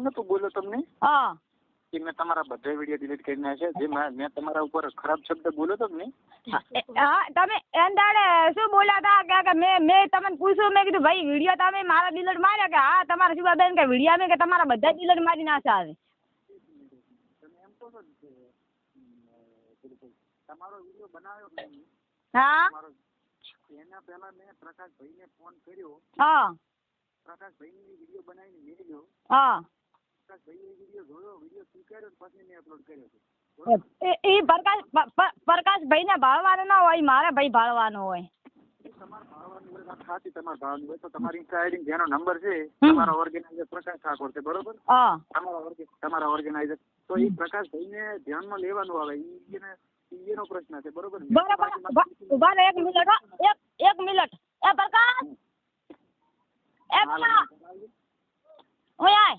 એવું નતું બોલ્યો તમને? હા. કે મેં તમારા બધા વીડિયો ડિલીટ કરી નાખ્યા છે. મેં મેં તમારા ઉપર ખરાબ શબ્દ બોલ્યો તો ને હા તમે એંદાડે શું બોલ્યા હતા કે કે મેં મેં તમને પૂછ્યું મેં કીધું ભાઈ વીડિયો તમે મારા ડિલીટ માર્યા કે હા તમારા શિવાબેન કે વીડિયો મેં કે તમારા બધા ડિલીટ મારી નાખ્યા છે. તમારો વીડિયો બનાવ્યો હા. એના પહેલા મેં પ્રકાશભાઈને ફોન કર્યો. હા. પ્રકાશભાઈને વીડિયો બનાવીને મેળ્યો હા. પ્રકાશભાઈએ વીડિયો જોયો વીડિયો સ્વીકાર્યો પછી મેં અપલોડ કર્યો છે એ એ પ્રકાશ ભાઈ ને ભાળવાનો ના હોય મારે ભાઈ ભાળવાનો હોય સાચી તમારે હોય તો તમારી ઇન્સ્ટા જેનો નંબર છે. તમારા ઓર્ગેનાઇઝર પ્રકાશ ઠાકોર છે બરોબર હા તમારા તમારા ઓર્ગેનાઇઝર તો એ પ્રકાશભાઈને ધ્યાનમાં લેવાનું આવે એને એનો પ્રશ્ન છે બરોબર બરાબર ઉભા- એક મિનિટ એક એક મિનિટ એ પ્રકાશ એ પ્રકાશ આય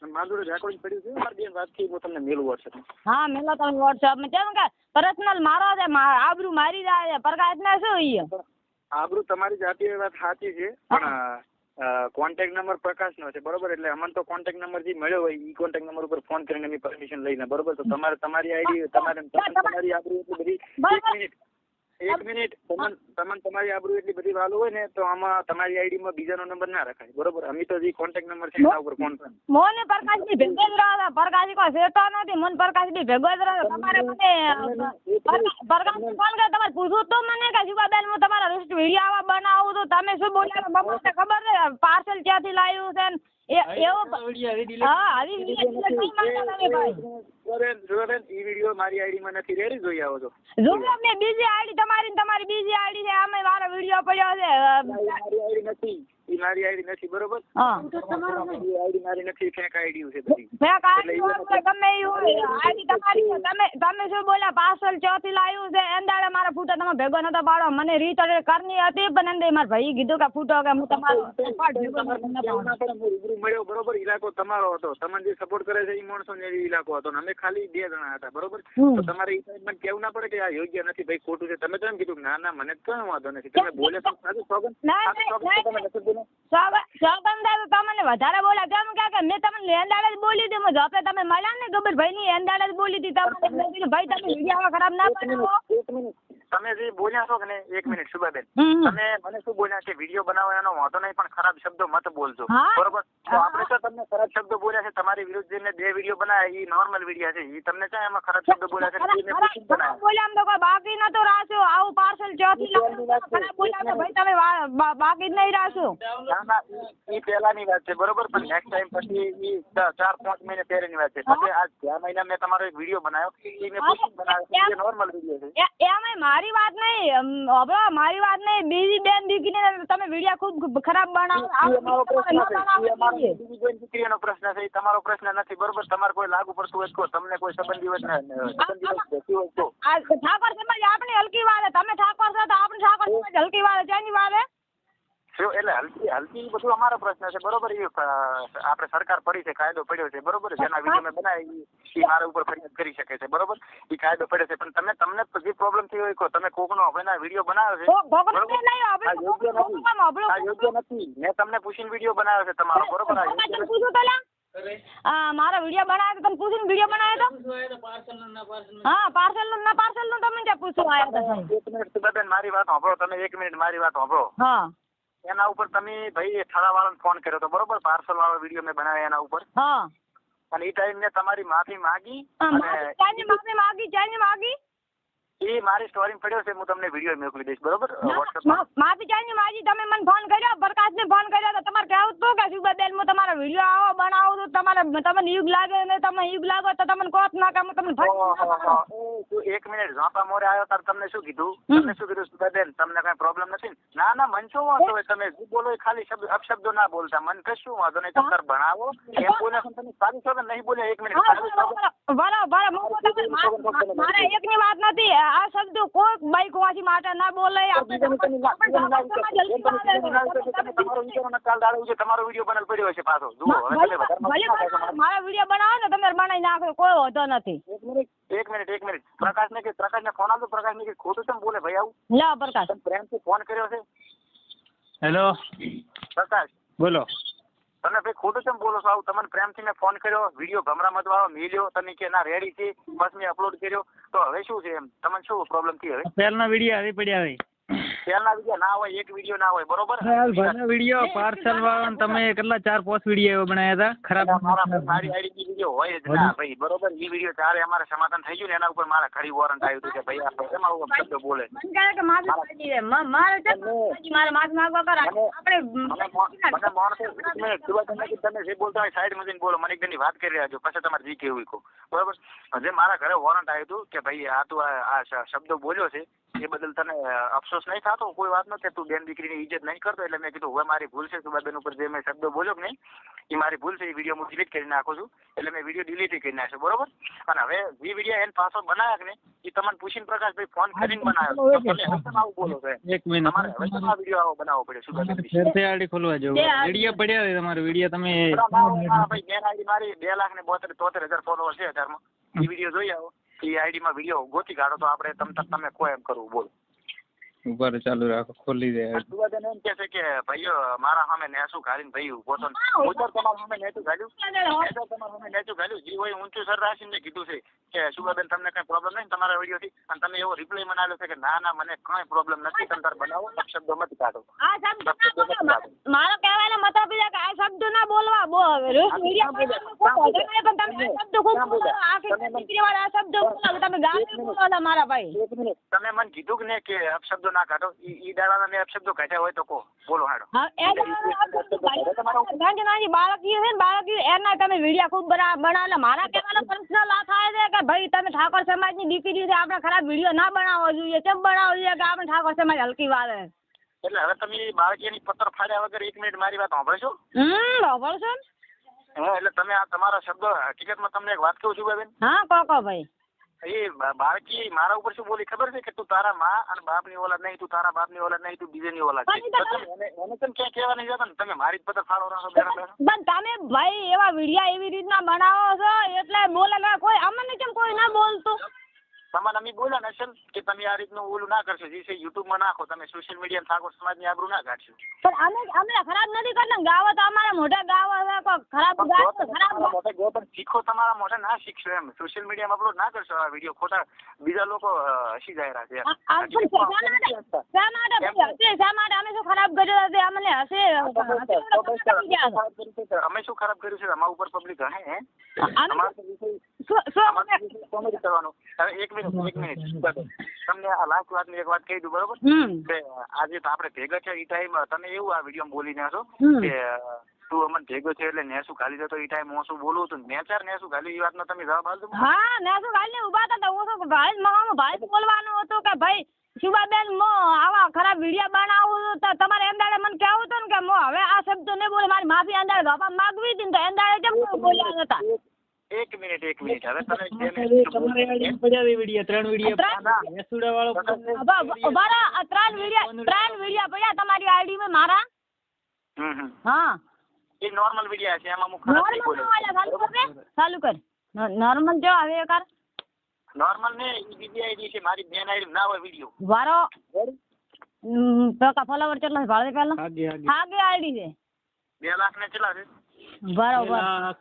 જોડે રેકોર્ડિંગ પડ્યું છે. મારી બેન વાત હું તમને મેલું વોટ્સએપ હા મેલો તમે વોટ્સઅપમાં. કેમ કે પર્સનલ મારો છે આબરૂ મારી જાય છે. પ્રકાશ ને શું ઈ? આબરૂ તમારી જાતિ વાત સાચી છે પણ કોન્ટેક્ટ નંબર પ્રકાશનો છે બરોબર? એટલે અમને તો કોન્ટેક્ટ નંબર જે મળ્યો હોય ઈ કોન્ટેક્ટ નંબર ઉપર ફોન કરીને પરમિશન લઈને બરોબર? તો તમારે તમારી આઈડી તમારે તમારી આબરૂ એટલી બધી એક મિનિટ. એક મિનિટ તમને તમને તમારી આબરૂ એટલી બધી વાલો હોય ને તો આમાં તમારી આઈડીમાં બીજાનો નંબર ના રખાય. બરોબર? અમે તો જે કોન્ટેક્ટ નંબર છે એના ઉપર ફોન કરે. મોને પ્રકાશની ભેગો જ રહો પ્રકાશ કો શેતો નથી મન પ્રકાશની ભેગો જ રહો. તમારે મને પ્રકાશ ફોન કરે તમારે પૂછું તો મને કે બેન હું તમારા રિસ્ટ વિડિયો આવા બનાવું તો તમે શું બોલ્યા બપોરે ખબર છે પાર્સલ ક્યાંથી લાવ્યું છે ને એ એવું હા આવી વીડિયો તમે ભાઈ જોરેન જોરેન ઈ વીડિયો મારી આઈડીમાં નથી રેડી જોઈ આવો છો જો મેં બીજી આઈડી તમારી તમારી બીજી આઈડી છે આમે મારો વીડિયો પડ્યો છે મારી આઈડી નથી ઈ મારી આઈડી નથી બરોબર? હા. આઈડી મારી નથી ફેક આઈડી છે બધી. મેં કાંઈ ગમે એ હોય આઈડી તમારી છે તમે તમે શું બોલ્યા પાર્સલ ચોથી લાવ્યું છે અંદાડે મારા ફૂટો તમે ભેગો નતો પાડો મને રીત કરની હતી પણ એંદે મારા ભાઈ કીધું કે ફૂટો કે હું તમારો મળ્યો બરોબર? ઇલાકો તમારો હતો. તમને જે સપોર્ટ કરે છે એ માણસો ને એ ઇલાકો હતો ને. અમે ખાલી બે જણા હતા બરોબર? તો તમારે એ મને કેવું ના પડે કે આ યોગ્ય નથી ભાઈ ખોટું છે? તમે તો એમ કીધું ના ના મને કઈ વાંધો નથી. તમે બોલે તો સાચું સોગન સોગન તમે તો તમને વધારે બોલા. કેમ કે મેં તમને એંદાડે જ બોલી હતી. હું આપણે તમે મળ્યા ને ગબર ભાઈ ની એંદાડે જ બોલી દીધી તમને ભાઈ તમે વીડિયો ખરાબ ના એક તમે જે બોલ્યા છો કે ને એક મિનિટ સુભાબેન તમે મને શું બોલ્યા કે વીડિયો બનાવવાનો વાંધો નહીં પણ ખરાબ શબ્દો મત બોલજો. બરોબર? તો આપણે તો તમને ખરાબ શબ્દો બોલ્યા છે. તમારી વિરુદ્ધ જેને બે વીડિયો બનાવ્યા એ નોર્મલ વીડિયો છે. એ તમને ક્યાં એમાં ખરાબ શબ્દો બોલ્યા છે? એ બોલ્યા આમ તો કોઈ બાકી નતો રાખ્યો. આવું પાર્સલ ચોથી બોલ્યા તો ભાઈ તમે બાકી જ નહીં રાખ્યું. એ ના પહેલાની વાત છે. બરોબર? પણ નેક્સ્ટ ટાઈમ પછી ચ- ચાર પાંચ મહિને પહેલાની વાત છે. પછી આ ગયા મહિના મેં તમારો એક વીડિયો બનાવ્યો. એ મેં પૂછીને બનાવ્યો એ નોર્મલ વીડિયો છે. એ- એમાંય મારી વાત નહીં અમ, મારી વાત નહીં બીજી બેન દીકરીને તમે વિડિયા ખૂબ ખરાબ બનાવો દીકરીનો પ્રશ્ન છે તમારો પ્રશ્ન નથી બરોબર તમારે કોઈ લાગુ પડતું હોય તો તમને કોઈ સંબંધી હોય ઠાકોર સમાજ આપણી હલકી છે. તમે ઠાકોર છો તો આપણી ઠાકોર સમાજ હલકી છે. છે? શું એટલે હલકી હલકી બધું અમારો પ્રશ્ન છે. બરોબર એ આપણે સરકાર પડી છે કાયદો પડ્યો છે. બરોબર? જેના વીડિયો મેં બનાવી ઈ મારા ઉપર ફરિયાદ કરી શકે છે. બરોબર? એ કાયદો પડ્યો છે. પણ તમે તમને જે પ્રોબ્લેમ થયો હોય કહો. તમે કોકનો હવે વીડિયો બનાવ્યો છે? આ યોગ્ય નથી. આ યોગ્ય નથી. મેં તમને પૂછીને વીડિયો બનાવ્યો છે તમારો. બરોબર? આ યોગ્ય મારો વીડિયો બનાવ્યો તમે પૂછીને વીડિયો બનાવ્યો તો? હા પાર્સલનું ના પાર્સલનું તમે ક્યાં પૂછવા આવ્યા હતા એક મિનિટ બેન મારી વાત સાંભળો. તમે એક મિનિટ મારી વાત સાંભળો. હા. એના ઉપર તમે ભાઈ ઠાડા વાળાને ફોન કર્યો તો બરોબર? પાર્સલ વાળો વીડિયો મેં બનાવ્યો એના ઉપર. હા. અને એ ટાઈમ મેં તમારી માફી માંગી અને માફી માગી ચાની માગી. એ મારી સ્ટોરી પડ્યો છે હું તમને વીડિયો મોકલી દઈશ બરોબર? માફી ચાની માજી તમે મને ફોન કર્યો પ્રકાશ ને ફોન કર્યો તો તમારે કહેવું તો કે સુબેન હું તમારો વીડિયો આવો બનાવું તો તમારે તમને યુગ લાગે ને તમે યુગ લાગો તો તમને કોત ના કામ તમને તું એક મિનિટ ઝાપા મોરે આવ્યો તાર તમને શું કીધું. તમને શું કીધું સુધાબેન તમને કઈ પ્રોબ્લેમ નથી ના? ના મન શું વાંધો હોય તમે શું બોલો ખાલી શબ્દ અપશબ્દો ના બોલતા મન કશું વાંધો નહીં તમે તાર ભણાવો એમ બોલે તમે સારી છો નહીં બોલે એક મિનિટ બરાબર મા- મારે એકની વાત નથી આ શબ્દ કોઈ બાઈક વાંચી માટે ના બોલાય તમારો વીડિયો બનાવેલ પડ્યો છે પાછો. જુઓ. મારા વીડિયો બનાવો ને તમે બનાવી નાખો કોઈ વાંધો નથી. એક મિનિટ એક મિનિટ એક મિનિટ. પ્રકાશ ને કે પ્રકાશ ને ફોન આવતો પ્રકાશ ને કે ખોટું કેમ બોલે ભાઈ આવું? લા પ્રકાશ. તમે પ્રેમથી ફોન કર્યો છે? હેલો પ્રકાશ. બોલો. તમે ભાઈ ખોટું કેમ બોલો છો? આવું તમને પ્રેમથી મેં ફોન કર્યો વીડિયો ગમરા મતવાળો મેલ્યો તમે કે ના રેડી છે? બસ મેં અપલોડ કર્યો. તો હવે શું છે એમ? તમને શું પ્રોબ્લેમ થઈ હવે? પહેલાના વીડિયો આવી પડ્યા હોય પહેલના વિડિયો ના હોય એક વીડિયો ના હોય બરોબર? બધા વીડિયો પાર્સલ વાળા તમે કેટલા ચાર પાંચ વિડિયો બનાવ્યા હતા? ખરાબ મારા આઈડી વિડિયો હોય જ ના ભાઈ બરોબર? એ વીડિયો ત્યારે અમારે સમાધાન થઈ ગયું ને એના ઉપર મારા ખરી વોરંટ આવ્યું હતું કે ભાઈ આ કેમ આવું શબ્દ બોલે મને કહે કે માફી માંગી દે. મારે છે ને મારે માફી માંગવા કર આપણે મને માણસો એક મિનિટ તમે કે તમે જે બોલતા હોય સાઈડમાં બોલો મને એકદમની વાત કરી રહ્યા છો પછી તમારે જે કેવું કહો. બરોબર? જે મારા ઘરે વોરંટ આવ્યું હતું કે ભાઈ આ તું આ આ શ- શબ્દ બોલ્યો છે એ બદલ તને અફસોસ નહીં થતો? કોઈ વાત નથી તું બેન દીકરીની ઇજ્જત નહીં કરતો? એટલે મેં કીધું હવે મારી ભૂલ છે. સુબાબેન ઉપર જે મેં શબ્દ બોલ્યો કે નહીં એ મારી ભૂલ છે એ વીડિયો હું ડિલીટ કરી નાખું છું. એટલે મેં વીડિયો ડિલીટ કરી નાખ્યો બરોબર? અને હવે જે વીડિયો એને પાછો બનાવ્યા કે નહીં એ તમને પૂછીને પ્રકાશભાઈ ફોન કરીને બનાવ્યો તમે આવું બોલો છો એક મહિના તમારે હવે તમારો વીડિયો આવો બનાવવો પડે સુબાબેન ફેરથી આડી ખોલવા જવું વીડિયો પડ્યા હોય તમારો વીડિયો તમે ભાઈ બેન આઈડી મારી બે લાખ ને બોતેર તોતેર હજાર ફોલોવર છે અત્યારમાં એ વીડિયો જોઈ આવો. એ આઈડી માં વીડિયો ગોતી કાઢો તો આપણે તમ તાર તમે કોઈ એમ કરવું બોલો. ઉપર ચાલુ રાખો ખોલી દે. સુવાબેન એમ કહે છે કે ભાઈઓ મારા સામે નેસું ઘાલીને ભાઈ ઊભો તો હું તો તમારા સામે નેચું ઘાલ્યું. મેં તો તમારા સામે નેચું ઘાલ્યું. જે હોય ઊંચું સર રાખીને કીધું છે કે સુગાબેન તમને કઈ પ્રોબ્લેમ નહીં તમારા વીડિયો થી અને તમે એવો રિપ્લાય મને છે કે ના ના મને કઈ પ્રોબ્લેમ નથી. તમે તાર બનાવો શબ્દો મત કાઢો. આ મારો કહેવાનો મતલબ છે કે આ શબ્દ ના બોલવા. બો રોજ ખૂબ વધે નહીં, પણ તમે આ શબ્દ ખૂબ બોલો. આખી દીકરીવાળા આ શબ્દ બોલો. તમે ગાળો બોલો મારા ભાઈ. તમે મને કીધું કે ને કે અપશબ્દો ના કાઢો. ઈ દાડાના મેં અપશબ્દો કાઢ્યા હોય તો કહો. બોલો હાડો. બાળક એ તો નાની નાની બાળકી છે ને બાળક એના તમે વિડીયા ખૂબ બના બનાવેલા મારા કહેવાનો પર્સનલ આ થાય છે કે ભાઈ તમે ઠાકોર સમાજની દીકરી છે આપણે ખરાબ વીડિયો ના બનાવવો જોઈએ. કેમ બનાવવો જોઈએ કે આપણે ઠાકોર સમાજ હલકી વાળે એટલે હવે તમે બાળકીની પત્તર ફાડ્યા વગર એક મિનિટ મારી વાત સાંભળશો હમ સાંભળશો છે ને? હા એટલે તમે આ તમારા શબ્દો હકીકતમાં તમને એક વાત કહું છું બેન. હા કહો કહો ભાઈ. એ બાળકી મારા ઉપર શું બોલી ખબર છે કે તું તારા માં અને બાપની ઓલાદ નહીં તું તારા બાપની ઓલાદ નહીં તું ઓલાદ પણ એ તો તો તમે ક્યાં કહેવા નહીં જતા ને? તમે મારી જ પત્તર ફાળો રાખો પણ તમે ભાઈ એવા વિડિયા એવી રીતના બનાવો છો એટલે બોલે ના કોઈ. અમને કેમ કોઈ ના બોલતું? તમારે અમે બોલ્યા ને સર કે તમે આ રીતનું ઓલું ના કરશો જે છે યુટ્યુબમાં નાખો તમે સોશિયલ મીડિયા ઠાકોર સમાજની આબરૂ ના કાઢશો. પણ અમે અમે ખરાબ નથી કરતા ગાવો તો અમારા મોટા ગાવો ખરાબ ગાવો ખરાબ તમારા મોઢે પણ શીખો તમારા મોટા ના શીખશો એમ. સોશિયલ મીડિયામાં અપલોડ ના કરશો આ વીડિયો ખોટા બીજા લોકો હસી જાય રહ્યા છે શા માટે શા માટે માટે અમે શું ખરાબ કર્યું છે અમને હશે હશે. અમે શું ખરાબ કર્યું છે? અમારા ઉપર પબ્લિક હે? અમારા કોમેડી કરવાનું. એક મિનિટ એક મિનિટ. તમને આ લાસ્ટ વાતની એક વાત કહી દઉં બરોબર? કે આજે તો આપણે ભેગા છે એ ટાઈમ તમે એવું આ વીડિયો બોલીને છો કે તું અમને ભેગો છે એટલે નેસું ખાલી જતો એ ટાઈમ હું શું બોલું હતું નેચર ચાર નેસું ખાલી એ વાતનો તમે જવાબ આપજો. હા ને શું ખાલી ઊભા હતા હું શું ભાઈ મહામાં ભાઈ બોલવાનું હતું કે ભાઈ શિવાબેન મો આવા ખરાબ વીડિયો બનાવું તો તમારે એમ દાડે મને કહેવું હતું ને કે મો હવે આ શબ્દ નહીં બોલે મારી માફી અંદાડે બાપા માગવી હતી ને તો એમ દાડે કેમ બોલ્યા નતા એક મિનિટ એક મિનિટ. હવે તમે તમારે આડી હોય વીડિયો ત્રણ વીડિયો? મેસુડા વાળો આ ત્રણ વીડિયો ત્રણ વીડિયો પડ્યા તમારી આઈડી માં મારા હમ હમ. હા. એ નોર્મલ વીડિયો છે એમાં હું ખરાબ નહીં ચાલુ કર ચાલુ કર. નોર્મલ જો હવે કર નોર્મલ ને એ બીજી આઈડી છે મારી બેન આઈડી ના હોય વીડિયો. વારો. ટકા ફોલોવર કેટલા છે? ભાડે પહેલા આગે આગે આઈડી છે. બે લાખ ને કેટલા છે? બે બરોબર લાખ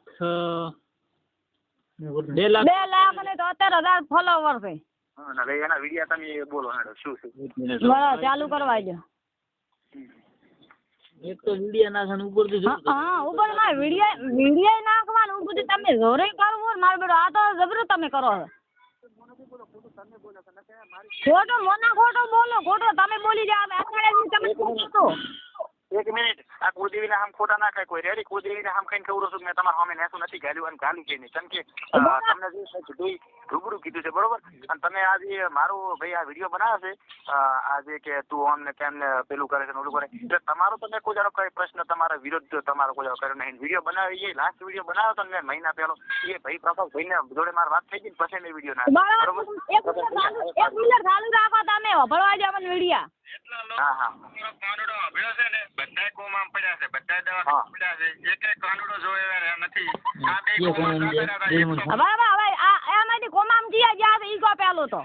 બે લાખ. બે લાખ ને તોતેર હજાર ફોલોવર છે. હા, ને હવે એના વીડિયો તમે બોલો હેડો શું છે? બરાબર ચાલુ કરવા દો. એક તો વીડિયો નાખવાનું ઉપરથી હા, હા ઉપર વીડિયો વીડિયો નાખવાનું ઉપર તમે જોરે કરવો મારે બેટો આ તો જબરો તમે કરો ખોટો મોના ખોટો બોલો ખોટો તમે બોલી જાવ અત્યારે તમે ખોટો એક મિનિટ. આ કુળદેવીને આમ ખોટા ના ખાય કોઈ રેડી? કુળદેવીને આમ કઈ ખબર છું મેં તમારા સામે નેસું નથી ગાલ્યું અને ગાલી કે નહીં કેમ કે તમને જે કીધું રૂબરૂ કીધું છે બરોબર? અને તમે આ જે મારું ભાઈ આ વીડિયો બનાવ્યો છે આ જે કે તું અમને કેમ ને પેલું કરે છે ને ઓલું કરે એટલે તમારો તમે કોઈ જાણો કઈ પ્રશ્ન તમારા વિરોધ તમારો કોઈ જાણો કર્યો નહીં. વીડિયો બનાવી એ લાસ્ટ વીડિયો બનાવ્યો તો મેં મહિના પહેલો. એ ભાઈ પ્રકાશ ભાઈને જોડે મારી વાત થઈ ગઈ પછી મેં વીડિયો નાખ્યો. બરોબર. એક મિનિટ ચાલુ રાખો તમે. ભરવા જાવ વિડીયા. હા હા. કાનુડો અભળ્યો છે ને બધાય કોમામ પડ્યા છે બધાય હા. પડ્યા છે. એક એક કાનુડો જોયો નથી. આ બે ના કોણ? તો બરાબર હવે આ એમાંથી કોમામ જીયા જ્યાં છે ઈ કો પેલો તો.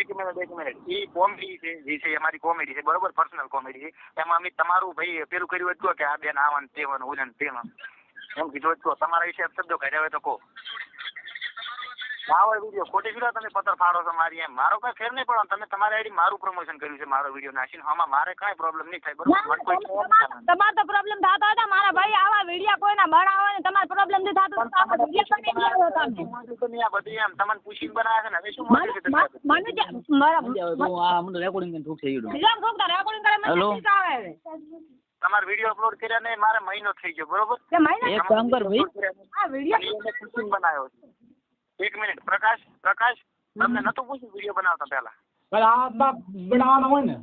એક મિનિટ એક મિનિટ એ કોમેડી છે, જે છે અમારી કોમેડી છે, બરોબર? પર્સનલ કોમેડી છે. એમાં અમે તમારું ભાઈ પેલું કર્યું હતું કે આ બેન આવાનું તેવાનું ઉલન તેમાં એમ કીધું હતું. તમારા વિશે શબ્દો કાઢ્યા હોય તો કહો. હોય વીડિયો ખોટી વીડિયો તમે પથ્થર ફાડો છો મારી એમ. મારો કઈ ફેર નહીં પડે તમે તમારી આઈડી મારું પ્રમોશન કર્યું છે મારો વીડિયો નાખીને. આમાં મારે કાંઈ પ્રોબ્લેમ નહીં થાય બરોબર. તમારે તો પ્રોબ્લેમ થતો હતો. મારા ભાઈ આવા વીડિયો કોઈના બનાવો ને તમારે પ્રોબ્લેમથી થતો. તમે આ બધી એમ. તમને પૂછીને બનાવે છે ને હવે શું માંગે છે મને તમે? મને જે- મારા આ મને રેકોર્ડિંગ કરીને થઈ ગયું બીજા કોક તો રેકોર્ડિંગ કરે મને આવે? તમારો વીડિયો અપલોડ કર્યા ને મારે મહિનો થઈ ગયો બરોબર? એક કામ કર ભાઈ. આ વીડિયો અને એને પૂછીને બનાવ્યો છે. એક મિનિટ. પ્રકાશ પ્રકાશ તમને નતું પૂછ્યું વીડિયો બનાવતા પહેલા? પણ આ બનાવવાનો હોય ને.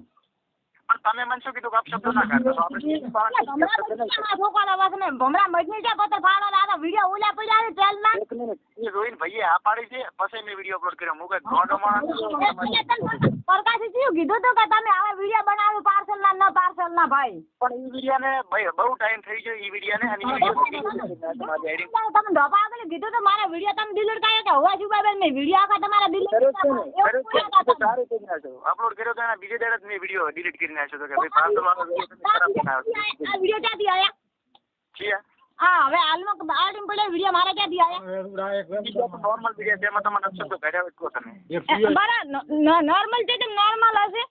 પણ તમે મને શું કીધું કે અપશબ્દો ના કાઢો તો આપણે શું કરવાનું? ભમરા ભમરા મજની છે પતો ફાડો આ વીડિયો ઉલ્યા પડ્યા છે તેલમાં એક મિનિટ. એ જોઈને ભાઈએ આ પાડી છે પછી મેં વીડિયો અપલોડ કર્યો. કઈ ગોંડો માણસ છું. પ્રકાશે કીધું તો કે તમે આવા વીડિયો બનાવ્યું પાર્સલ ના ન પાર્સલ ના ભાઈ? પણ એ વીડિયો ને ભાઈ બહુ ટાઈમ થઈ ગયો એ વીડિયો ને અને વીડિયો તમે ધોપા આગળ કીધું તો મારા વીડિયો તમે ડિલીટ કર્યો કે હોવા છુપા મેં વીડિયો આખા તમારા કર્યો કર્યો. ડિલીટ તો સારું કરી નાખ્યો. અપલોડ કર્યો તો એના બીજે દાડે મેં વીડિયો ડિલીટ કરી નાખ્યો તો કે ભાઈ પાર્સલ વાળો વીડિયો તમે ખરાબ બનાવ્યો આ વીડિયો ક્યાંથી આયા છીએ હા હવે હાલમાં આડીમ પડ્યા વીડિયો મારા ક્યાંથી તો નોર્મલ વીડિયો છે એમાં તમારે અપશબ્દો કાઢ્યા હોય તો તમે. બરાબર નોર્મલ છે કે નોર્મલ હશે?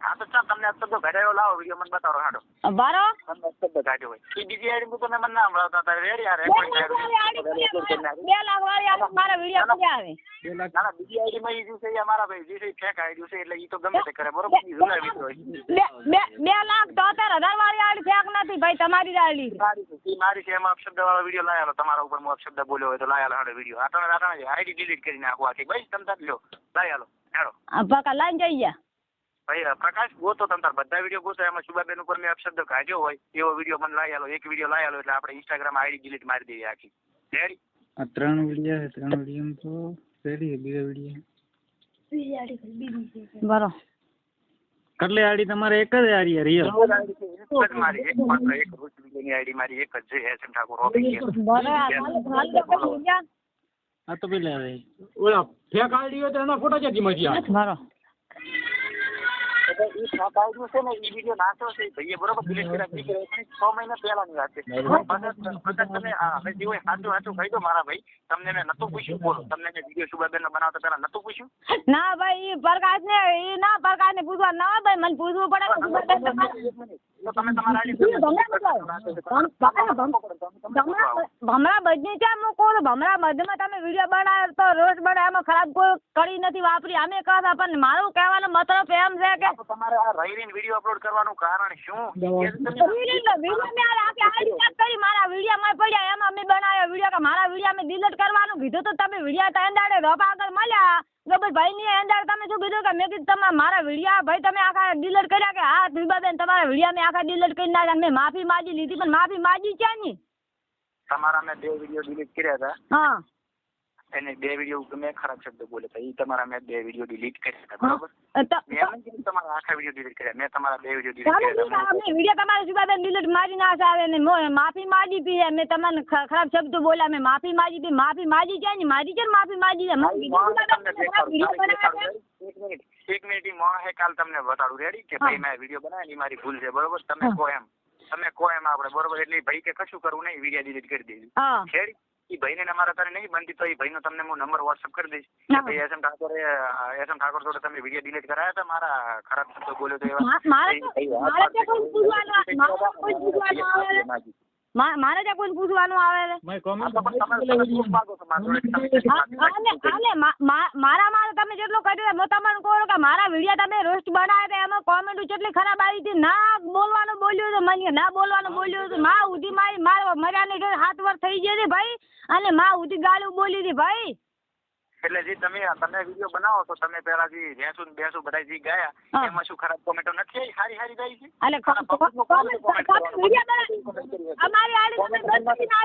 હા તો ચાલ તમને અસ્તબ્દો ઘડાયો લાવો વીડિયો મને બતાવો હાડો. બારો તમને અસ્તબ્દો કાઢ્યો હોય. એ બીજી આઈડી તમે મને ના હમણાવતા હતા રેડી આ રેકોર્ડ આડી પડ્યા, બે લાખ વાળી આડી મારા વીડિયો પડ્યા આવે. ના ના બીજી આઈડી માં ઈ છે અમારા ભાઈ જે છે ફેક આઈડી છે એટલે ઈ તો ગમે તે કરે બરોબર? ઈ જૂના મિત્રો બે બે બે લાખ તોતેર હજાર વાળી આડી ફેક નથી ભાઈ તમારી જ આડી મારી છે ઈ મારી છે એમાં અપશબ્દ વાળો વીડિયો લાયાલો તમારા ઉપર હું અપશબ્દ બોલ્યો હોય તો લાયાલો હાડો વીડિયો આટણે આટણે આઈડી ડિલીટ કરી નાખો આખી. ભાઈ તમે તાર લ્યો લાયાલો હેડો. આ પકા લાઈન જઈ ગયા. ભાઈ પ્રકાશ ગોતો તમ તાર બધા વીડિયો ગોતો. એમાં શુભાબેન ઉપર મેં અપશબ્દ કાઢ્યો હોય એવો વીડિયો મને લાયેલો એક વીડિયો લાયેલો એટલે આપણે ઇન્સ્ટાગ્રામ આઈડી ડિલીટ મારી દઈએ આખી. રેડી આ ત્રણ વીડિયો છે ત્રણ વીડિયો તો રેડી છે બીજા વીડિયો બરો. કેટલી આડી તમારે એક જ આડી રિયલ એક જ મારી એક માત્ર એક રોજ વિડીયોની આઈડી મારી એક જ છે એસ એમ ઠાકોર ખાલી તો પેલા ઓલા ફેક આઈડી હોય તો એના ફોટા ક્યાંથી મળી આવે બરો. એટલે છે ને ઈ વીડિયો નાખ્યો છે ભાઈએ બરોબર ડિલીટ કર્યા. ઈ કર્યા. છ મહિના પહેલાની વાત છે. તમે આ હવે જે સાચું સાચું કહી દો મારા ભાઈ. તમને મેં નતું પૂછ્યું બોલો. તમને મેં વીડિયો શુભાબેન બનાવતા પહેલા નતું પૂછ્યું? ના ભાઈ એ પ્રકાશ ને એ ના પ્રકાશ ને પૂછવા ના ભાઈ મને પૂછવું પડે તમે તમારા. ભમરા બજની છે હું કહું ભમરા મધમાં તમે વીડિયો બનાવ્યો તો રોજ બનાવ્યો એમાં ખરાબ કોઈ કડી નથી વાપરી. અમે કહતા પણ મારું કહેવાનો મતલબ એમ છે કે તો તમારે આ રહી રહીને અપલોડ કરવાનું કારણ શું? તમે વીડિયો વીડિયો મેં આ આખી કરી મારા વિડીયોમાં પડ્યા એમાં મેં બનાવ્યા વીડિયો કે મારા વીડિયો મેં ડિલીટ કરવાનું કીધું તો તમે વીડિયો તો એંદાડે રોપા આગળ મળ્યા. ગોબરભાઈ ની એંદાડે તમે શું કીધું કે મેં કીધું તમારા મારા વીડિયો ભાઈ તમે આખા ડિલીટ કર્યા કે હા દીબાબેન તમારા વીડિયો મેં આખા ડિલીટ કરી નાખ્યા મેં માફી માંગી લીધી પણ માફી માંગી ક્યાં ની તમારા મેં બે વીડિયો ડિલીટ કર્યા હતા. હા. એને બે વીડિયો ગમે ખરાબ શબ્દ બોલે હતા ઈ તમારા મેં બે વીડિયો ડિલીટ કર્યા હતા બરોબર? તો મેં તમારા આખા વીડિયો ડિલીટ કર્યા મેં તમારા બે વીડિયો ડિલીટ ચાલો કર્યા ઠીક વીડિયો તમારા સુબાબેન ડિલીટ મારી ના આવે ને માફી માંગી પી મેં તમને ખરાબ શબ્દ બોલ્યા મેં માફી માગી પી માફી માજી જાય ને મારી છે માફી માંગી વીડિયો એક મિનિટ એક મિનિટ મોહે કાલ તમને બતાડું રેડી કે ભાઈ મેં વીડિયો બનાવ્યો મારી ભૂલ છે બરોબર? તમે કો કહો એમ. તમે કહો એમ આપણે બરોબર? એટલે ભાઈ કે કશું કરવું નહીં વીડિયો ડિલીટ કરી દેજો. રેડી ઈ ભાઈ ને મારા તારે નહીં બનતી તો ભાઈ ભાઈનો તમને હું નંબર વોટ્સઅપ કરી દઈશ. ભાઈ એસ એમ ઠાકોરે એસ એમ ઠાકોર જોડે તમે વીડિયો ડિલીટ કરાયા હતા? મારા ખરાબ શબ્દો બોલ્યો તો એવા મારે ત્યાં કોઈ પૂછવાનું આવે મારા મારા મારે તમે જેટલું કર્યું હું તમને કહું કે મારા વીડિયો તમે રોસ્ટ બનાવ્યા હતા એમાં કોમેન્ટ જેટલી ખરાબ આવી હતી. ના બોલવાનું બોલ્યું હતું મને ના બોલવાનું બોલ્યું હતું. માં ઉધી મારી માર મર્યાને હાથ વાર થઈ ગઈ હતી ભાઈ. અને માં ઉધી ગાળું બોલી હતી ભાઈ. એટલે જે તમે તમે વીડિયો બનાવો તો તમે પેલા જે ભેંસું બેસું ભેંસું બધા જે ગયા એમાં શું ખરાબ કોમેન્ટો નથી આવી? સારી સારી ગઈ છે.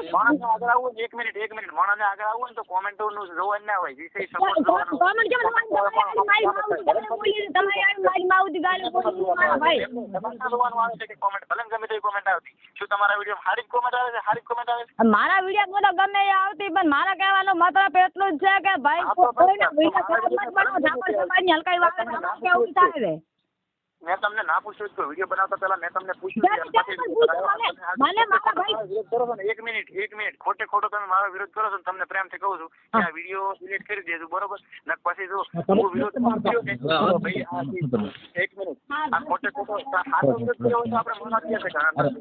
માણસને આગળ આવવું એક મિનિટ એક મિનિટ. માણસને આગળ આવવું ને તો કોમેન્ટો નું જોવાનું ના હોય. વિષય મારી વીડિયો સારી કોમેન્ટ comment આવે છે સારી જ આવે છે? મારા વીડિયો બોલો ગમે એ આવતી પણ મારા કહેવાનો મતલબ એટલું જ છે કે ભાઈ કોઈના વીડિયો ખરાબ મત બનાવો ઠાકોર સમાજની હલકાઈ વાગે તમારે કેવું છે મેં તમને ના પૂછ્યું કે વીડિયો બનાવતા પહેલા મેં તમને પૂછ્યું મને. મને એક મિનિટ એક મિનિટ. ખોટે ખોટો તમે મારો વિરોધ કરો છો તમને પ્રેમથી કહું છું કે આ વીડિયો ડિલીટ કરી દેજો બરોબર? ને પછી જો હું વિરોધ કર્યો ભાઈ એક મિનિટ. આ ખોટે ખોટો સાચો વિરોધ કર્યો હોય તો આપણે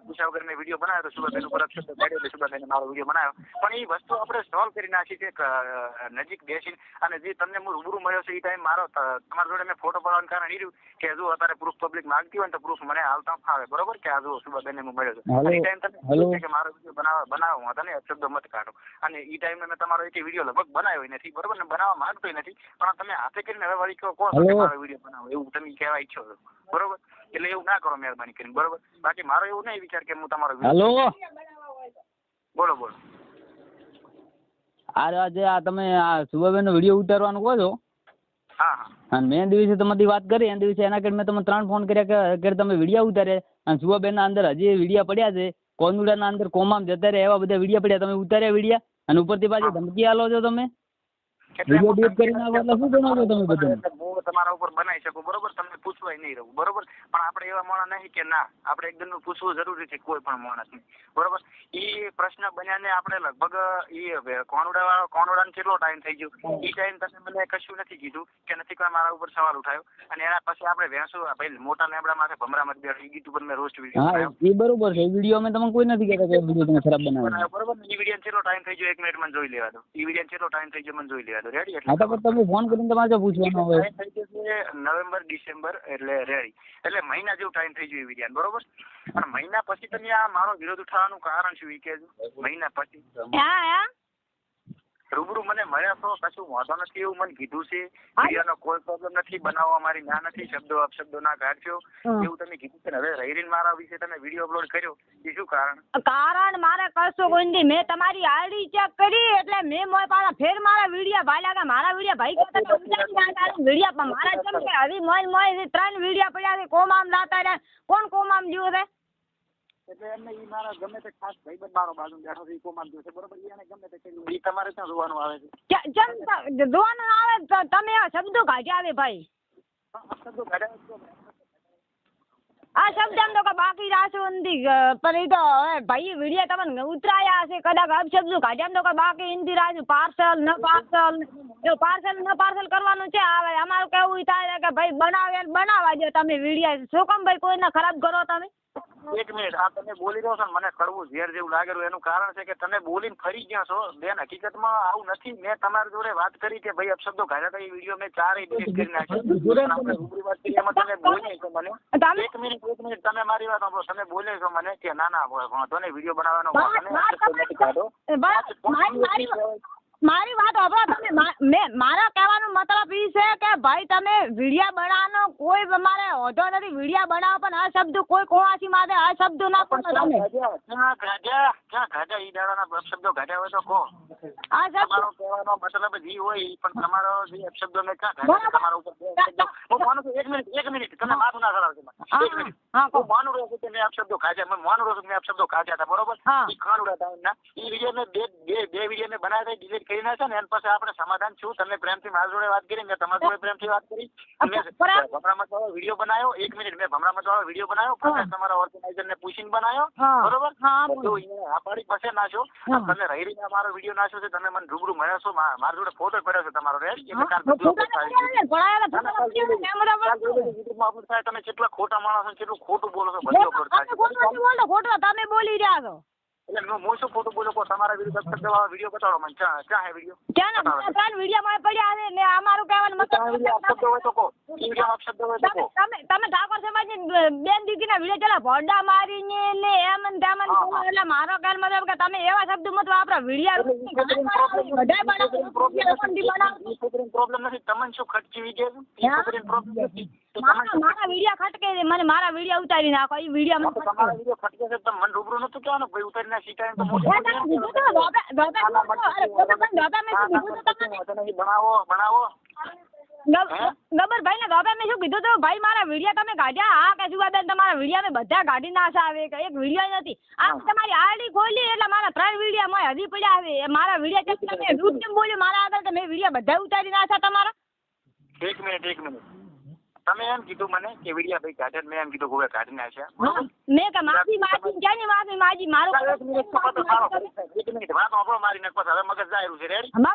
પૂછ્યા વગર મેં વીડિયો બનાવ્યો તો સુભાબેન ઉપર અક્ષર કાઢ્યો એટલે સુભાબેને મારો વીડિયો બનાવ્યો. પણ એ વસ્તુ આપણે સોલ્વ કરી નાખી છે કે, નજીક બેસીને. અને જે તમને હું રૂબરૂ મળ્યો છે એ ટાઈમ મારો ત- તમારા જોડે મેં ફોટો પાડવાનું કારણ એ રહ્યું કે જો અત્યારે પ્રૂફ પબ્લિક માંગતી હોય ને તો પ્રૂફ મને હાલતા ફાવે. બરોબર? કે આ જો સુભાબેનને હું મળ્યો છું. એ ટાઈમ તમે. કે મારો વીડિયો બનાવો બનાવો. હું તને શબ્દો મત કાઢો. અને એ ટાઈમે મેં તમારો એક વીડિયો લગભગ બનાવ્યો નથી. બરોબર? ને બનાવવા માંગતો નથી. પણ તમે હાથે કરીને હવે વળી કહો કે મારો વીડિયો બનાવો? એવું તમે કહેવા ઈચ્છો છો. બરોબર? એટલે એવું ના કરો મહેરબાની કરીને. બરોબર? બાકી મારો એવું નહીં વિચાર કે હું તમારો હેલો. બોલો બોલો. અરે આજે આ તમે આ સુભાબેનનો વીડિયો ઉતારવાનું કહો છો? હા હા. અને મેં દિવસે તમારી વાત કરી એના દિવસે એના કરીને મેં તમને ત્રણ ફોન કર્યા કે તમે વિડીયા ઉતારે અને સુવાબેનના અંદર હજી વિડીયા પડ્યા છે. કોનુડાના અંદર કોમામ જતા રહે એવા બધા વિડીયા પડ્યા. તમે ઉતાર્યા વિડીયા અને ઉપરથી પાછી ધમકી આપો છો તમે? વીડિયો હું કરીને તમને એટલે શું બનાવો તમે બધાને? હું તમારા ઉપર બનાવી શકું બરોબર? તમને પૂછવાય નહીં રહું બરોબર? પણ આપણે એવા માણસ નહીં કે ના આપણે એકદમ પૂછવું જરૂરી છે કોઈ પણ માણસને બરોબર? એ પ્રશ્ન બન્યા ને આપણે લગભગ એ કોણોડા વાળો કોનુડાને કેટલો ટાઈમ થઈ ગયો? એ ટાઈમ તમે મને કશું નથી કીધું કે નથી કોઈ મારા ઉપર સવાલ ઉઠાયો. અને એના પછી આપણે ભેંસો ભાઈ મોટા લેમડા માથે ભમરા મત બેઠો એ ગીત ઉપર મેં રોસ્ટ વીડિયો હા એ બરોબર છે એ વીડિયો અમે તમને કોઈ નથી કહેતા કે વીડિયો તમે ખરાબ બનાવ્યો. બરોબર? ને એ વીડિયો કેટલો ટાઈમ થઈ ગયો? એક મિનિટ મને જોઈ લેવા દો. એ વીડિયો કેટલો ટાઈમ થઈ ગયો મને જોઈ લેવા રેડી હા તો તમે ફોન કરીને તમારે જો પૂછવાનું હોય નવેમ્બર ડિસેમ્બર એટલે રેડી એટલે મહિના જેવું ટાઈમ થઈ ગયો વિધાન બરોબર? પણ મહિના પછી તમે આ મારો વિરોધ ઉઠાવવાનું કારણ શું કે મહિના પછી. હા હા. રૂબરૂ મને મળ્યા તો કશું વાંધો નથી એવું મને કીધું છે. ક્રિયાનો કોઈ પ્રોબ્લેમ નથી બનાવવા મારી ના નથી શબ્દો અપશબ્દો ના કાઢજો એવું તમે કીધું છે હવે રહીને મારા વિશે તમે વીડિયો અપલોડ કર્યો એ શું કારણ? કારણ મારે કશું કોઈ મેં તમારી આઈડી ચેક કરી એટલે મેં મોય પાછા ફેર મારા વિડીયા ભાઈ કે મારા વિડીયા ભાઈ કે નાખ આ વિડીયા પણ મારા જેમ કે હજી મોય મોય ત્રણ વિડીયા પડ્યા છે કોમામ લાતા રહ્યા કોણ કોમામ જ્યું છે? એટલે એમને ઈ મારા ગમે તે ખાસ ભાઈબંધ મારો બાજુ બેઠો છે ઈ કોમાન છે બરોબર? ઈ એને ગમે તે કર્યું ઈ તમારે ત્યાં જોવાનું આવે છે. જેમ જોવાનું આવે તો તમે આ શબ્દો કાઢ્યા આવે ભાઈ. શબ્દો કાઢ્યા આ શબ્દ એમ તો કે બાકી રાખ્યો નથી પણ એ તો હવે ભાઈ વીડિયો તમને ઉતરાયા હશે કદાચ અપશબ્દો કાઢ્યા એમ તો કે બાકી હિન્દી રાખ્યું પાર્સલ ન પાર્સલ એવું પાર્સલ ન પાર્સલ કરવાનું છે આવે. અમારું કેવું થાય કે ભાઈ બનાવે બનાવવા દો તમે વીડિયો. શું કામ ભાઈ કોઈને ખરાબ કરો તમે? એક મિનિટ આ તમે બોલી રહ્યો છો ને મને કડવું ઝેર જેવું લાગેલું એનું કારણ છે કે તમે બોલીને ફરી ગયા છો. બેન હકીકતમાં આવું નથી. મેં તમારી જોડે વાત કરી કે ભાઈ અપશબ્દો હતા. એ વીડિયો મેં ચારેય ડિલીટ કરી નાખ્યો. વાત કરી એમાં તમે બોલ્યા છો મને. એક મિનિટ એક મિનિટ તમે મારી વાત સાંભળો. તમે બોલ્યા છો મને કે ના ના વાંધો ને વીડિયો બનાવવાનો વાંધો નહીં, અપશબ્દો નથી કાઢો. મારી વાત સાંભળો તમે. મેં મારા કહેવાનો મતલબ એ છે કે ભાઈ તમે વિડીયા બનાવવાનો કોઈ તમારે હોતો નથી. વિડીયા બનાવો પણ આ શબ્દ કોઈ કોવાથી માટે આ શબ્દ ના બોલો તમે ક્યાં ગાઢ્યા ક્યાં ગાઢ્યા ઈ દાડાના અપશબ્દો ગાઢ્યા હોય તો કહો. આ શબ્દ કહેવાનો મતલબ જ હોય એ પણ તમારો જે અપશબ્દો મેં ક્યાં તમારા ઉપર હું માનું છું એક મિનિટ એક મિનિટ. તમે માથું ના હા, એક મિનિટ. હા, માનું રહ્યો છું કે મેં અપશબ્દો કાઢ્યા મેં માનું રહ્યો છું કે મેં અપશબ્દો કાઢ્યા હતા બરોબર? ખાંડુડા ટાઈમના ઈ વીડિયો મેં બે બે વીડિયો મેં બનાવ્યા ડિલીટ કરી છે ને એના પછી આપણે સમાધાન છું તમને પ્રેમથી મારા જોડે વાત કરી મેં તમારા જોડે પ્રેમથી વાત કરી. મેં બરાબર. ભમરામત વીડિયો બનાવ્યો. એક મિનિટ મેં ભમરામત વાળો વીડિયો બનાવ્યો પછી તમારા ઓર્ગેનાઇઝર ને પૂછીને બનાવ્યો. બરોબર? હા, પાડી પાસે નાખ્યો. તમે રહી રહીને મારો વીડિયો નાખ્યો છે તમે મને રૂબરૂ મળ્યો છો મારા જોડે ફોટો પડ્યો છે તમારો રેડી એટલે કરો. તમે કેટલા ખોટા માણસો છો, કેટલું ખોટું બોલો છો બધું ખોટું તમે બોલી રહ્યા છો. એટલે હું હું શું ખોટું બોલો? કહો તમારા વિરુદ્ધ અપશબ્દ વીડિયો બતાડો મને. ક્યાં ક્યાં હે વીડિયો ક્યાં ના ત્રણ વીડિયો માં પડ્યા છે. ને અમારું કહેવાનું મતલબ અપશબ્દ હોય તો કહો. ઈ વીડિયો અપશબ્દ હોય તો કહો. તમે તમે ઠાકોર સમાજની બેન દીકરીના વીડિયો ચલા ભોડા મારીને ને એમ ને તેમ ને. એટલે મારો કહેવાનો મતલબ કે તમે એવા શબ્દ મત વાપરો. વીડિયો પ્રોબ્લેમ નથી. તમને શું ખર્ચી વી ગયા ઈ હા. છોકરીને પ્રોબ્લેમ નથી. તો તમે મારા મારા વિડિયા ખટકે છે. મને મારા વિડિયા ઉતારી નાખો. એ વિડિયા મને તમારા વિડિયા ખટકે છે તમે મને રૂબરૂ નતું કહેવાનું? ભાઈ ઉતારી ના શીખાય તો મોટો કીધું તો. ધોબે- ધોબે અરે પણ ધોબે મેં કીધું તો તમને. બનાવો બનાવો. ગબ્બરભાઈ ને બાપા મેં શું કીધું તો? ભાઈ મારા વિડિયા તમે કાઢ્યા? આ કે બેન તમારા વિડિયા મેં બધા કાઢી ના આવે કે એક વીડિયો નથી. આ તમારી આરડી ખોલી એટલે મારા ત્રણ વિડિયા માં હજી પડ્યા આવે મારા વિડિયા ચેક તમે રૂટ કેમ બોલ્યું? મારા આગળ તો મેં વિડિયા બધા ઉતારી નાખ્યા તમારા. એક મિનિટ એક મિનિટ. તમે એમ કીધું મને કે વિડીયા ભાઈ કાઢે મેં એમ કીધું કે ગાર્ડન કાઢી છે. મેં કે માફી માગી ક્યાંની માફી માજી મારો એક મિનિટ તો પતો સારો. એક મિનિટ વાત સાંભળો મારી ને હવે મગજ જાયરું છે. રેડી ના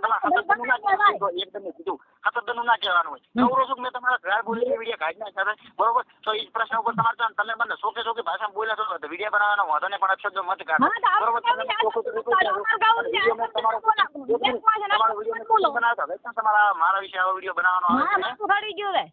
હોય. એકદમ કીધું સતત ના કહેવાનું હોય. નવરો છું મેં તમારા ઘર બોલીને વીડિયો છે. બરોબર? તો એ પ્રશ્ન ઉપર તમારે તમે મને સોકે સોકે ભાષામાં બોલ્યા તો વીડિયો બનાવવાનો વાંધો નહીં પણ મત કાઢો. બરોબર? તમે સોકે સોકે તમારો બોલો. એક મિનિટ. તમારો વીડિયો બનાવતા હોય તમારા મારા વિશે આવો વીડિયો બનાવવાનો આવે છે